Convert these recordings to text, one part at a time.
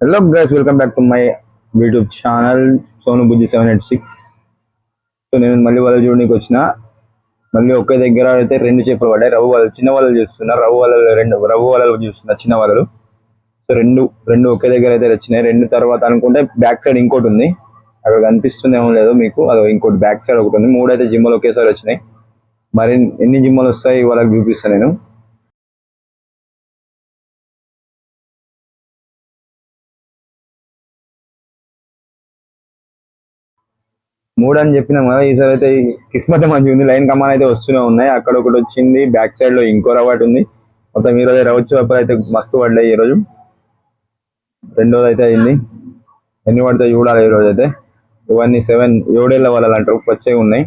Hello guys welcome back to my YouTube channel Sonu Bujji seven eight six so నేను మళ్ళీ వలలు చూడడానికి వచ్చిన. మళ్ళీ ఒకే దగ్గర అయితే రెండు చేపలు పడ్డాయి. రవ్వు వాళ్ళు చిన్న వాళ్ళు చూస్తున్నా. రవ్వు వాళ్ళు రెండు రవ్వు వలలు చూస్తున్నా చిన్న వలలు. సో రెండు రెండు ఒకే దగ్గర అయితే వచ్చినాయి. రెండు తర్వాత అనుకుంటే బ్యాక్ సైడ్ ఇంకోటి ఉంది. అక్కడ కనిపిస్తుంది ఏమో లేదు మీకు. అది ఇంకోటి బ్యాక్ సైడ్ ఒకటి ఉంది. మూడు అయితే జిమ్మలు ఒకేసారి వచ్చినాయి. మరి ఎన్ని జిమ్మలు వస్తాయి? వాళ్ళకి చూపిస్తాను నేను. మూడు అని చెప్పినాం కదా ఈసారి అయితే కిస్మత్ మంచిగా ఉంది. లైన్ కమాన్ అయితే వస్తూనే ఉన్నాయి. అక్కడ ఒకటి వచ్చింది బ్యాక్ సైడ్లో ఇంకో రవాటి ఉంది. మొత్తం ఈ రోజు రవచ్చు చేపలు అయితే మస్తు పడ్డాయి ఈ రోజు. రెండోది అయితే అయింది. ఎన్ని పడతాయి చూడాలి ఈ రోజు అయితే. ఇవన్నీ సెవెన్ ఏడేళ్ళ వాళ్ళు అంటారు. వచ్చే ఉన్నాయి.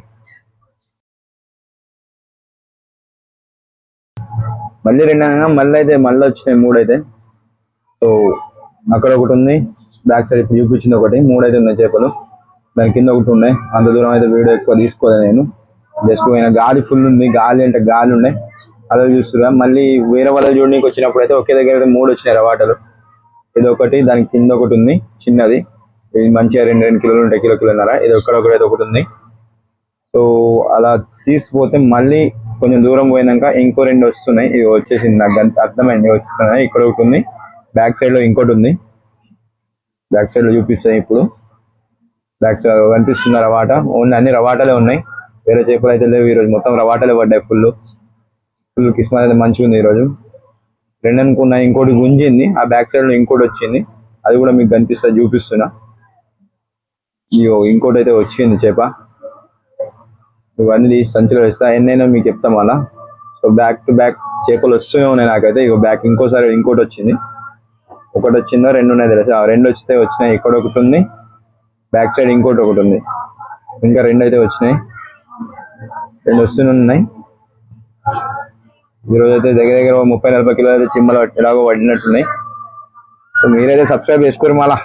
మళ్ళీ రెండు అనగా మళ్ళీ అయితే మళ్ళీ వచ్చినాయి మూడు అయితే. సో అక్కడ ఒకటి ఉంది. బ్యాక్ సైడ్ ఇప్పుడు చూపించింది ఒకటి. మూడు అయితే ఉన్నాయి చేపలు. దాని కింద ఒకటి ఉన్నాయి అంత దూరం అయితే వీడియో ఎక్కువ తీసుకోలేదు నేను. జస్ట్ పోయిన గాలి ఫుల్ ఉంది. గాలి అంటే గాలి ఉన్నాయి అలా చూస్తున్నా. మళ్ళీ వేరే వాళ్ళ చూడడానికి వచ్చినప్పుడు అయితే ఒకే దగ్గర అయితే మూడు వచ్చినాయి రవాటలు ఇది ఒకటి దాని కింద ఒకటి ఉంది. చిన్నది. ఇది మంచిగా రెండు రెండు కిలోలు ఉంటాయి కిలో కిలోన్నర. ఇది ఒక్కడ ఒకటి ఒకటి ఉంది. సో అలా తీసుకుపోతే మళ్ళీ కొంచెం దూరం పోయినాక ఇంకో రెండు వస్తున్నాయి. ఇది వచ్చేసింది నాకు అర్థమైంది. వచ్చేస్తున్నాయి. ఇక్కడ ఒకటి ఉంది. బ్యాక్ సైడ్లో ఇంకోటి ఉంది. బ్యాక్ సైడ్లో చూపిస్తాయి ఇప్పుడు. బ్యాక్ సైడ్ కనిపిస్తుంది రవాట. ఓన్లీ అన్ని రవాటలే ఉన్నాయి. వేరే చేపలు అయితే లేవు ఈరోజు. మొత్తం రవాటలే పడ్డాయి ఫుల్ ఫుల్ కిస్మత్ అయితే మంచిగా ఉంది ఈరోజు. రెండు అనుకున్న ఇంకోటి గుంజింది. ఆ బ్యాక్ సైడ్లో ఇంకోటి వచ్చింది. అది కూడా మీకు కనిపిస్తుంది చూపిస్తున్నా. ఇయో ఇంకోటి అయితే వచ్చింది చేప. ఇవన్నీ తీసి సంచిలో వేస్తా. ఎన్నైనా మీకు చెప్తాం అలా సో బ్యాక్ టు బ్యాక్ చేపలు వస్తూనే ఉన్నాయి నాకైతే. ఇక బ్యాక్ ఇంకోసారి ఇంకోటి వచ్చింది. ఒకటి వచ్చిందో రెండు ఉన్నాయి తెలుసు? ఆ రెండు వచ్చితే వచ్చినాయి. ఇక్కడ ఒకటి ఉంది. బ్యాక్ సైడ్ ఇంకోటి ఒకటి ఉంది. ఇంకా రెండు అయితే వచ్చినాయి. రెండు వస్తున్నాయి ఉన్నాయి. ఈరోజు అయితే దగ్గర దగ్గర ముప్పై నలభై కిలో అయితే చిమ్మలు ఎలాగో పడినట్టున్నాయి. సో మీరైతే సబ్స్క్రైబ్ చేసుకోరు మళ్ళీ